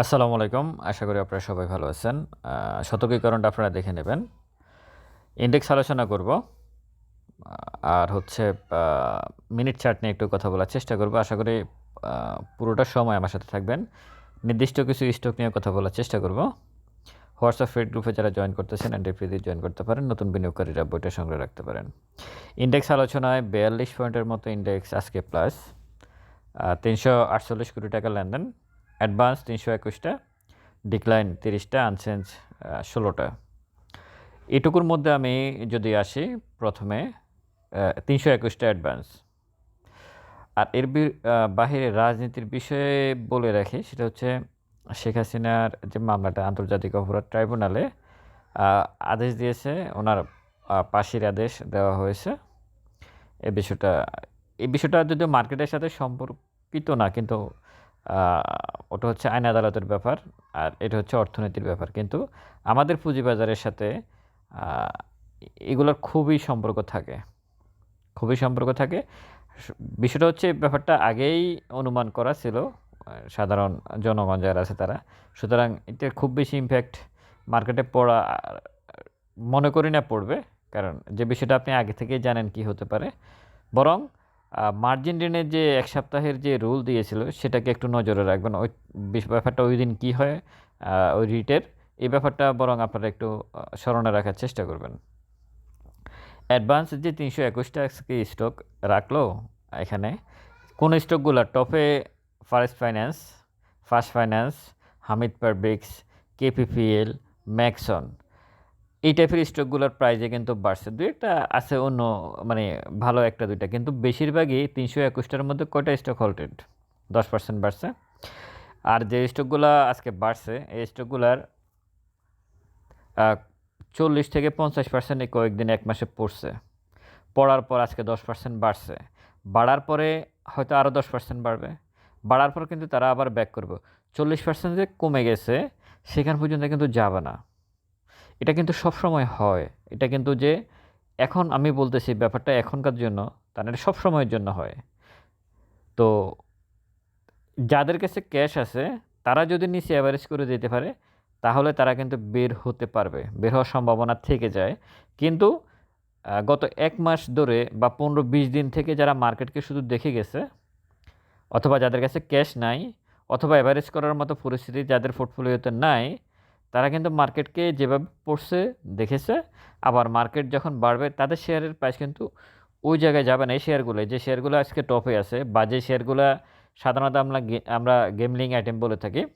আসসালামু আলাইকুম। আশা করি আপনারা সবাই ভালো আছেন। শতকীকরণটা আপনারা দেখে নেবেন। ইন্ডেক্স আলোচনা করব। আর হচ্ছে মিনিট চার্ট নিয়ে একটু কথা বলার চেষ্টা করব। আশা করি পুরোটা সময় আমার সাথে থাকবেন। নির্দিষ্ট কিছু স্টক নিয়ে কথা বলার চেষ্টা করব। হোয়াটসঅ্যাপ ফেড গ্রুপে যারা জয়েন করতেছেন এন্ট্রি জয়েন করতে পারেন। নতুন বিনিয়োগকারীরা বইটা সংগ্রহ রাখতে পারেন। ইন্ডেক্স আলোচনায় বিয়াল্লিশ পয়েন্টের মতো ইন্ডেক্স আজকে প্লাস তিনশো আটচল্লিশ কোটি টাকা লেনদেন। অ্যাডভান্স তিনশো একুশটা, ডিক্লাইন তিরিশটা, আনচেঞ্জ ষোলোটা। এটুকুর মধ্যে আমি যদি আসি, প্রথমে তিনশো একুশটা অ্যাডভান্স। আর এর বাহিরে রাজনীতির বিষয়ে বলে রাখি, সেটা হচ্ছে শেখ হাসিনার যে মামলাটা, আন্তর্জাতিক অপরাধ ট্রাইব্যুনালে আদেশ দিয়েছে, ওনার পাশের আদেশ দেওয়া হয়েছে। এ বিষয়টা এই বিষয়টা যদিও মার্কেটের সাথে সম্পর্কিত না, কিন্তু ওটা হচ্ছে আইন আদালতের ব্যাপার আর এটা হচ্ছে অর্থনীতির ব্যাপার। কিন্তু আমাদের পুঁজিবাজারের সাথে এগুলোর খুবই সম্পর্ক থাকে। খুবই সম্পর্ক থাকে। বিষয়টা হচ্ছে ব্যাপারটা আগেই অনুমান করা ছিল সাধারণ জনগণ যারা আছে তারা। সুতরাং এটার খুব বেশি ইম্প্যাক্ট মার্কেটে পড়া, মনে করি না পড়বে, কারণ যে বিষয়টা আপনি আগে থেকেই জানেন কি হতে পারে। বরং মার্জিন ঋণের যে এক সপ্তাহের যে রুল দিয়েছিল, সেটাকে একটু নজরে রাখবেন। ওই ব্যাপারটা ওই দিন কী হয় ওই রিটের, এই ব্যাপারটা বরং আপনারা একটু স্মরণে রাখার চেষ্টা করবেন। অ্যাডভান্স যে তিনশো একুশটা কি স্টক রাখল এখানে? কোন স্টকগুলো? টপে, Fareast Finance First Finance, Hamid Fabrics KPPL, Maxsons. এই টাইপের স্টকগুলোর প্রাইজে কিন্তু বাড়ছে। দু একটা আছে, অন্য মানে ভালো একটা দুইটা। কিন্তু বেশিরভাগই তিনশো একুশটার মধ্যে কয়টা স্টক হল্টেড দশ পার্সেন্ট বাড়ছে। আর যে স্টকগুলো আজকে বাড়ছে, এই স্টকগুলার চল্লিশ থেকে পঞ্চাশ পার্সেন্ট কয়েকদিন, এক মাসে পড়ছে। পড়ার পর আজকে দশ পার্সেন্ট বাড়ছে। বাড়ার পরে হয়তো আরও দশ পার্সেন্ট বাড়বে। বাড়ার পর কিন্তু তারা আবার ব্যাক করবে। চল্লিশ পার্সেন্ট যে কমে গেছে, সেখান পর্যন্ত কিন্তু যাবে না। এটা কিন্তু সবসময় হয়। এটা কিন্তু যে এখন আমি বলতেছি ব্যাপারটা এখনকার জন্য তার মানে সব সময়ের জন্য হয়। তো যাদের কাছে ক্যাশ আছে, তারা যদি নিচে অ্যাভারেজ করে দিতে পারে, তাহলে তারা কিন্তু বের হতে পারবে, বের হওয়ার সম্ভাবনা থেকে যায়। কিন্তু গত এক মাস ধরে বা পনেরো বিশ দিন থেকে যারা মার্কেটকে শুধু দেখে গেছে, অথবা যাদের কাছে ক্যাশ নাই, অথবা অ্যাভারেজ করার মতো পরিস্থিতি যাদের পোর্টফোলিওতে নাই তারা কিন্তু মার্কেটকে যেভাবে পড়ছে, দেখেছে, আবার মার্কেট যখন বাড়বে, তাদের শেয়ারের প্রাইস কিন্তু ওই জায়গায় যাবে না। এই শেয়ারগুলো যে শেয়ারগুলো আজকে টপে আছে বা যে শেয়ারগুলো সাধারণত আমরা আমরা গেমলিং আইটেম বলে থাকি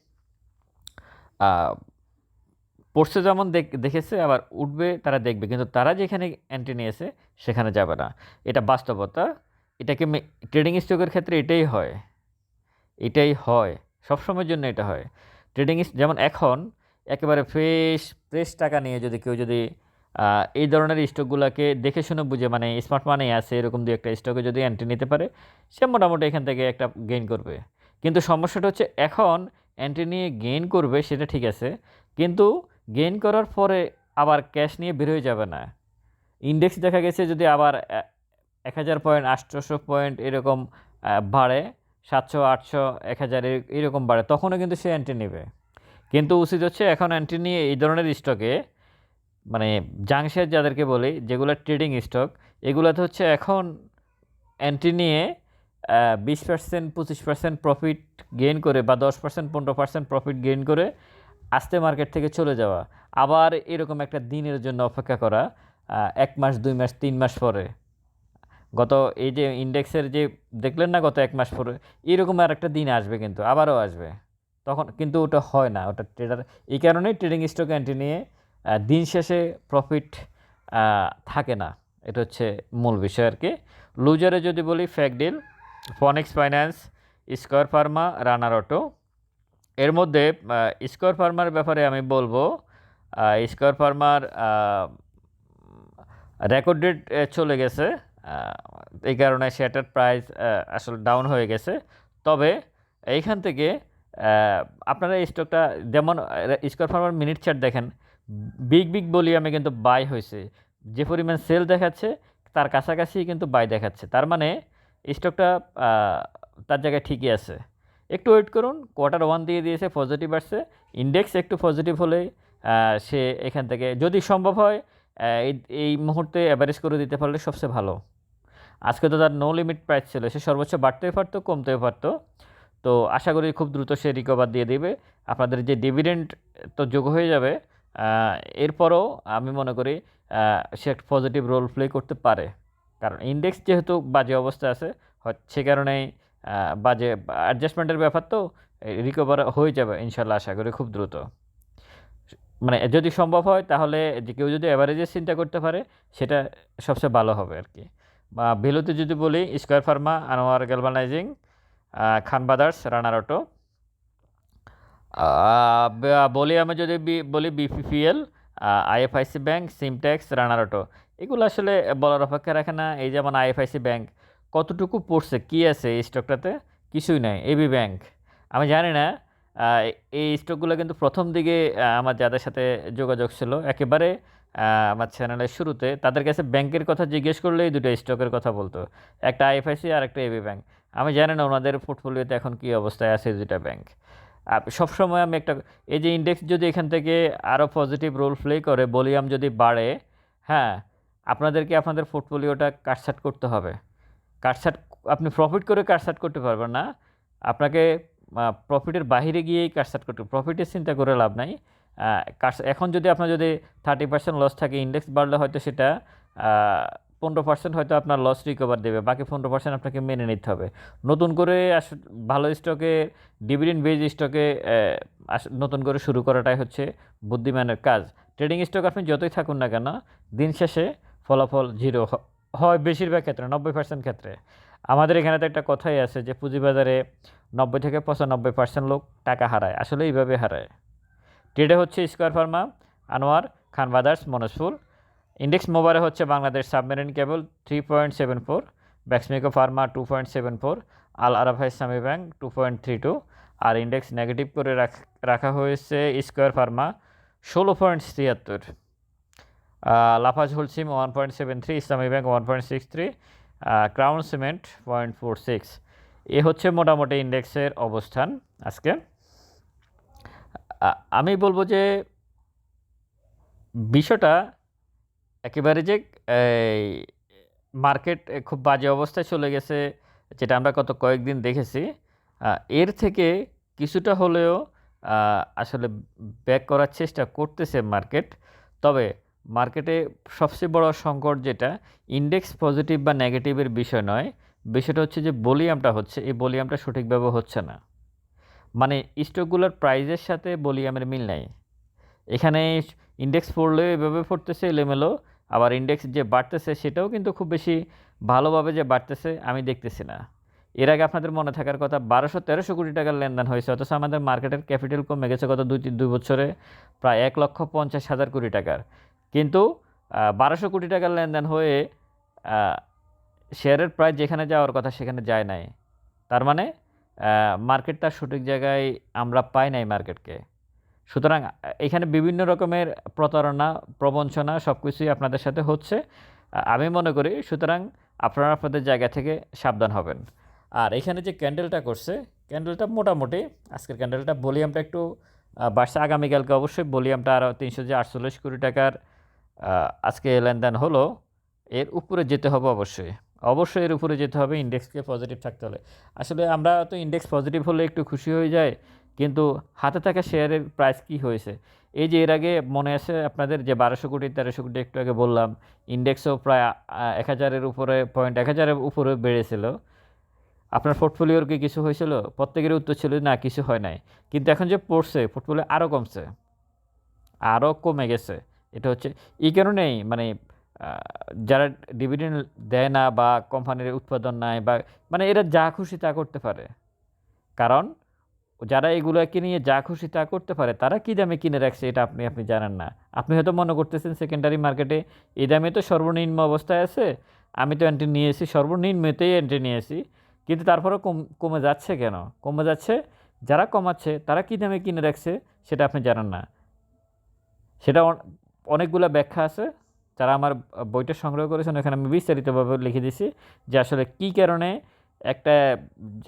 পড়ছে যেমন দেখ- দেখেছে, আবার উঠবে, তারা দেখবে। কিন্তু তারা যেখানে এন্ট্রি নিয়েছে, সেখানে যাবে না। এটা বাস্তবতা, এটাকে ট্রেডিং স্টকের ক্ষেত্রে এটাই হয়। এটাই হয়, সবসময়ের জন্য এটা হয়। ট্রেডিং যেমন এখন একেবারে ফ্রেশ ফ্রেশ টাকা নিয়ে যদি কেউ যদি এই ধরনের স্টকগুলোকে দেখে শুনে বুঝে মানে স্মার্ট মানি আছে, এরকম দু একটা স্টকে যদি এন্ট্রি নিতে পারে, সে মোটামুটি এখান থেকে একটা গেইন করবে। কিন্তু সমস্যাটা হচ্ছে এখন এন্ট্রি নিয়ে গেইন করবে সেটা ঠিক আছে, কিন্তু গেইন করার পরে আবার ক্যাশ নিয়ে বের হয়ে যাবে না। ইন্ডেক্স দেখা গেছে যদি আবার এক হাজার পয়েন্ট আটশোশো পয়েন্ট এরকম বাড়ে, সাতশো, আটশো, এক হাজার এরকম বাড়ে, তখনও কিন্তু সে এন্ট্রি নেবে। কিন্তু উচিত হচ্ছে এখন নিয়ে এই ধরনের স্টকে মানে জাংশের যাদেরকে বলি, যেগুলো ট্রেডিং স্টক এগুলোতে হচ্ছে এখন এন্ট্রি নিয়ে বিশ পার্সেন্ট পঁচিশ পার্সেন্ট প্রফিট গেইন করে বা দশ পার্সেন্ট পনেরো পার্সেন্ট প্রফিট গেইন করে আস্তে মার্কেট থেকে চলে যাওয়া। আবার এরকম একটা দিনের জন্য অপেক্ষা করা এক মাস, দুই মাস, তিন মাস পরে। গত এই যে ইন্ডেক্সের যে, দেখলেন না গত এক মাস পরে? এরকম আর একটা দিন আসবে কিন্তু, আবারও আসবে। তখন কিন্তু ওটা হয় না। ওটা ট্রেডার এই কারণেই ট্রেডিং স্টক এন্ট্রি নিয়ে দিন শেষে প্রফিট থাকে না। এটা হচ্ছে মূল বিষয় আর কি লুজারে যদি বলি ফ্যাক deal Phoenix Finance Square Pharma Runner Auto এর মধ্যে স্কোয়ার ফার্মার ব্যাপারে আমি বলব স্কোয়ার ফার্মার রেকর্ড ডেট চলে গেছে। এই কারণে সেটার প্রাইস আসলে ডাউন হয়ে গেছে। তবে, এইখান থেকে আপনারা এই স্টকটা যেমন স্কোয়ার ফার্মার মিনিট চার্ট দেখেন বিগ বিগ ভলিউমে কিন্তু বাই হয়েছে। যে পরিমাণ সেল দেখাচ্ছে, তার কাছাকাছি কিন্তু বাই দেখাচ্ছে। তার মানে স্টকটা তার জায়গায় ঠিকই আছে। একটু ওয়েট করুন কোয়ার্টার ওয়ান দিয়ে দিয়েছে পজিটিভ আসছে। ইন্ডেক্স একটু পজিটিভ হলে সে এখান থেকে, যদি সম্ভব হয় এই মুহূর্তে অ্যাভারেজ করে দিতে পারলে সবচেয়ে ভালো। আজকে তো তার নো লিমিট প্রাইস ছিল, সে সর্বোচ্চ বাড়তেও পারতো কমতেও পারতো। তো আশা করি খুব দ্রুত সে রিকভার দিয়ে দিবে। আপনাদের যে ডিভিডেন্ড তো যোগ হয়ে যাবে এরপরও আমি মনে করি সে একটা পজিটিভ রোল প্লে করতে পারে। কারণ ইন্ডেক্স যেহেতু বাজে অবস্থা আছে সে কারণেই বাজে অ্যাডজাস্টমেন্টের ব্যাপার তো রিকভার হয়ে যাবে ইনশাল্লাহ আশা করি খুব দ্রুত। মানে যদি সম্ভব হয় তাহলে কেউ যদি অ্যাভারেজের চিন্তা করতে পারে, সেটা সবচেয়ে ভালো হবে আর কি। বা ভ্যালুতে যদি বলি Square Pharma Anwar Galvanizing Khan Brothers Runner Auto বলি আমি যদি বলি BPPL IFIC bank, Simtex Runner Auto এগুলো আসলে বলার অপেক্ষা রাখে না। এই যেমন আইএফআইসি ব্যাংক, কতটুকু পড়ছে, কি আছে এই স্টকটাতে? কিছুই নাই। AB bank. আমি জানি না এই স্টকগুলো কিন্তু প্রথম দিকে আমার যাদের সাথে যোগাযোগ ছিল, একেবারে আমার চ্যানেলের শুরুতে, তাদের কাছে ব্যাংকের কথা জিজ্ঞেস করলেই দুটো স্টকের কথা বলতো। একটা আইএফআইসি আর একটা এবি ব্যাংক। আমি জানি না ওনাদের পোর্টফোলিওতে এখন কী অবস্থায় আছে দুটা ব্যাংক সবসময় আমি একটা, এই যে ইন্ডেক্স যদি এখান থেকে আরও পজিটিভ রোল প্লে করে ভলিউম যদি বাড়ে হ্যাঁ আপনাদেরকে আপনাদের পোর্টফোলিওটা কাটছাট করতে হবে। কাটছাট, আপনি প্রফিট করে কাটছাট করতে পারবেন না। আপনাকে প্রফিটের বাইরে গিয়েই কাটছাট করতে প্রফিটের চিন্তা করে লাভ নাই। এখন যদি আপনার যদি থার্টি পার্সেন্ট লস থাকে ইন্ডেক্স বাড়লে হয়তো সেটা পনেরো পার্সেন্ট হয়তো আপনার লস রিকভার দেবে, বাকি পনেরো পার্সেন্ট আপনাকে মেনে নিতে হবে। নতুন করে আস, ভালো স্টকে ডিভিডেন্ড বেজ স্টকে নতুন করে শুরু করাটাই হচ্ছে বুদ্ধিমানের কাজ। ট্রেডিং স্টক আপনি যতই থাকুন না কেন, দিন শেষে ফলাফল জিরো হয় বেশিরভাগ ক্ষেত্রে, নব্বই পার্সেন্ট ক্ষেত্রে। আমাদের এখানে তো একটা কথাই আছে যে পুঁজিবাজারে নব্বই থেকে পঁচানব্বই পার্সেন্ট লোক টাকা হারায়, আসলে এইভাবে হারায়। ট্রেডে হচ্ছে Square Pharma Anwar Khan Brothers মনসফুল index মোবাইলে হচ্ছে Bangladesh submarine cable three point seven four Beximco pharma two point seven four Al Arafah Islami bank two point three two আর ইন্ডেক্স নেগেটিভ করে রাখ- হয়েছে স্কোয়ার ফার্মা ষোলো পয়েন্ট ছিয়াত্তর। Lafarge Holcim one point seven three Islami bank one point six three Crown Cement point four six এ হচ্ছে মোটামুটি ইন্ডেক্সের অবস্থান আজকে। আমি বলব যে বিষয়টা একেবারে যে মার্কেট খুব বাজে অবস্থায় চলে গেছে, যেটা আমরা গত কয়েকদিন দেখেছি এর থেকে কিছুটা হলেও আসলে ব্যাক করার চেষ্টা করতেছে মার্কেট তবে মার্কেটে সবচেয়ে বড় সংকট যেটা ইন্ডেক্স পজিটিভ বা নেগেটিভের বিষয় নয়, বিষয়টা হচ্ছে যে বলিয়ামটা হচ্ছে, এই বলিয়ামটা সঠিকভাবে হচ্ছে না। মানে স্টকগুলোর প্রাইজের সাথে বলিয়ামের মিল নাই। এখানে ইন্ডেক্স পড়লেও এভাবে পড়তেছে, এলোমেলো আবার ইন্ডেক্স যে বাড়তেছে সেটাও কিন্তু খুব বেশি ভালোভাবে যে বাড়তেছে আমি দেখতেছি না। এর আগে আপনাদের মনে থাকার কথা বারোশো তেরোশো কোটি টাকার লেনদেন হয়েছে, অথচ আমাদের মার্কেটের ক্যাপিটাল কমে গেছে গত দুই দুই বছরে প্রায় এক লক্ষ পঞ্চাশ হাজার কোটি টাকার। কিন্তু বারোশো কোটি টাকার লেনদেন হয়ে শেয়ারের প্রাইস যেখানে যাওয়ার কথা সেখানে যায় নাই। তার মানে মার্কেট তার সঠিক জায়গায় আমরা পাই নাই মার্কেটকে। সুতরাং এখানে বিভিন্ন রকমের প্রতারণা, প্রবঞ্চনা সব কিছুই আপনাদের সাথে হচ্ছে। আমি মনে করি, সুতরাং আপনারা আপনাদের জায়গা থেকে সাবধান হবেন। আর এখানে যে ক্যান্ডেলটা করছে, ক্যান্ডেলটা মোটামুটি, আজকের ক্যান্ডেলটা ভলিউমটা একটু বাড়ছে। আগামীকালকে অবশ্যই ভলিউমটা আরও তিনশো যে আটচল্লিশ কোটি টাকার আজকে লেনদেন হলো, এর উপরে যেতে হবে অবশ্যই। অবশ্যই এর উপরে যেতে হবে ইন্ডেক্সকে পজিটিভ থাকতে হলে। আসলে আমরা তো ইন্ডেক্স পজিটিভ হলে একটু খুশি হয়ে যাই। কিন্তু হাতে থাকা শেয়ারের প্রাইস কি হয়েছে? এই যে এর আগে মনে আছে আপনাদের যে বারোশো কোটি, তেরোশো কোটি একটু আগে বললাম ইন্ডেক্সও প্রায় এক হাজারের উপরে পয়েন্ট এক হাজারের উপরে বেড়েছিল। আপনার পোর্টফোলিওর কি কিছু হয়েছিল? প্রত্যেকের উত্তর ছিল, না, কিছু হয় নাই। কিন্তু এখন যে পড়ছে পোর্টফোলিও আরও কমছে আরও কমে গেছে। এটা হচ্ছে, এই কারণেই মানে যারা ডিভিডেন্ড দেয় না বা কোম্পানির উৎপাদন নাই বা মানে এরা যা খুশি তা করতে পারে। কারণ যারা এগুলোকে নিয়ে যা খুশি তা করতে পারে, তারা কী দামে কিনে রাখছে এটা আপনি আপনি জানেন না। আপনি হয়তো মনে করতেছেন সেকেন্ডারি মার্কেটে এই দামে তো সর্বনিম্ন অবস্থায় আছে, আমি তো এন্ট্রি নিয়েছি, সর্বনিম্নতেই এন্ট্রি নিয়েছি, কিন্তু তারপরেও কম, কমে যাচ্ছে কেন? কমে যাচ্ছে, যারা কমাচ্ছে, তারা কী দামে কিনে রাখছে, সেটা আপনি জানেন না। সেটা অন- অনেকগুলো ব্যাখ্যা আছে, যারা আমার বইটা সংগ্রহ করেছেন, ওখানে আমি বিস্তারিতভাবে লিখে দিছি যে আসলে কী কারণে একটা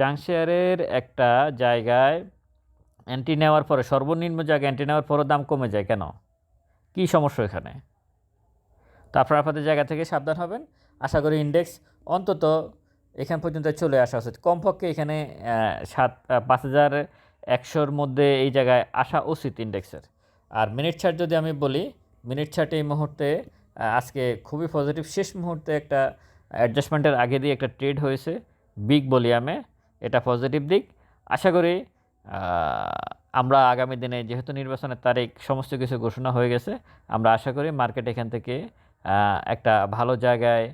জাংশিয়ারের একটা জায়গায় অ্যান্টি নেওয়ার পরে, সর্বনিম্ন জায়গায় অ্যান্টি নেওয়ার পরও দাম কমে যায় কেন? কী সমস্যা এখানে? তো আপনারা আপনাদের জায়গা থেকে সাবধান হবেন। আশা করি ইন্ডেক্স অন্তত এখান পর্যন্ত চলে আসা উচিত। কমপক্ষে এখানে সাত পাঁচ হাজার একশোর মধ্যে এই জায়গায় আসা উচিত ইন্ডেক্সের আর মিনিট চার্ট যদি আমি বলি মিনিট চার্ট এই মুহূর্তে আজকে খুবই পজিটিভ শেষ মুহূর্তে একটা অ্যাডজাস্টমেন্টের আগে দিয়ে একটা ট্রেড হয়েছে। বিগ ভলিউমে এটা পজিটিভ দিক। আশা করি আমরা আগামী দিনে যেহেতু নির্বাচনের তারিখ সমস্ত কিছু ঘোষণা হয়ে গেছে, আমরা আশা করি মার্কেট এখান থেকে একটা ভালো জায়গায়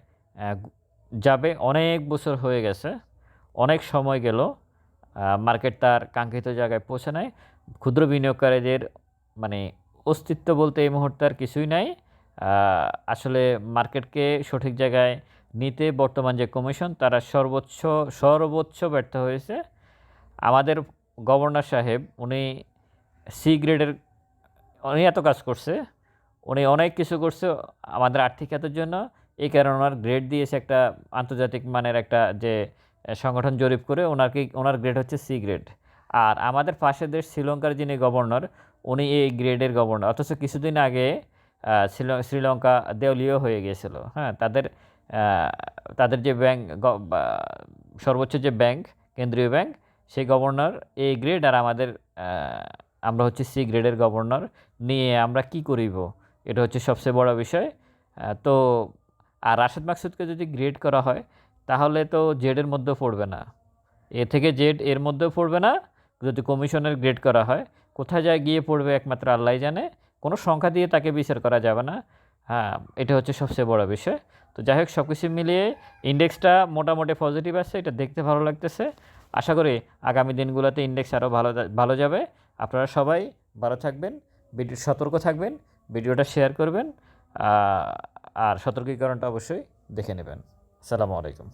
যাবে। অনেক বছর হয়ে গেছে, অনেক সময় গেল মার্কেট তার কাঙ্ক্ষিত জায়গায় পৌঁছে নেয় ক্ষুদ্র বিনিয়োগকারীদের মানে অস্তিত্ব বলতে এই মুহূর্তে আর কিছুই নাই। আসলে মার্কেটকে সঠিক জায়গায় নিতে বর্তমান যে কমিশন, তারা সর্বোচ্চ সর্বোচ্চ ব্যর্থ হয়েছে। আমাদের গভর্নর সাহেব, উনি সি গ্রেডের, উনি এত কাজ করছে, উনি অনেক কিছু করছে আমাদের আর্থিক খাতের জন্য। এই কারণে ওনার গ্রেড দিয়েছে একটা আন্তর্জাতিক মানের একটা যে সংগঠন জরিপ করে ওনাকে ওনার গ্রেড হচ্ছে সি গ্রেড। আর আমাদের পাশের দেশ শ্রীলঙ্কার যিনি গভর্নর, উনি এই গ্রেডের গভর্নর। অথচ কিছুদিন আগে শ্রীল- শ্রীলঙ্কা দেউলিও হয়ে গিয়েছিল। হ্যাঁ তাদের তাদের যে ব্যাংক সর্বোচ্চ যে ব্যাংক কেন্দ্রীয় ব্যাংক সেই গভর্নর এ গ্রেড আর আমাদের আমরা হচ্ছে সি গ্রেডের গভর্নর নিয়ে আমরা কি করিব? এটা হচ্ছে সবচেয়ে বড় বিষয়। তো আর রাশেদ মাকসুদকে যদি গ্রেড করা হয়, তাহলে তো জেডের মধ্যেও পড়বে না। এ থেকে জেড এর মধ্যেও পড়বে না। যদি কমিশনের গ্রেড করা হয়, কোথায় যায় গিয়ে পড়বে একমাত্র আল্লাহ জানে। কোনো সংখ্যা দিয়ে তাকে বিচার করা যাবে না। হ্যাঁ এটা হচ্ছে সবচেয়ে বড় বিষয়। তো যাই হোক সব কিছু মিলিয়ে ইন্ডেক্সটা মোটামুটি পজিটিভ আছে, এটা দেখতে ভালো লাগতেছে। আশা করি আগামী দিনগুলোতে ইন্ডেক্স আরও ভালো ভালো যাবে। আপনারা সবাই ভালো থাকবেন, ভিডিও সতর্ক থাকবেন, ভিডিওটা শেয়ার করবেন আর সতর্কীকরণটা অবশ্যই দেখে নেবেন। আসসালামু আলাইকুম।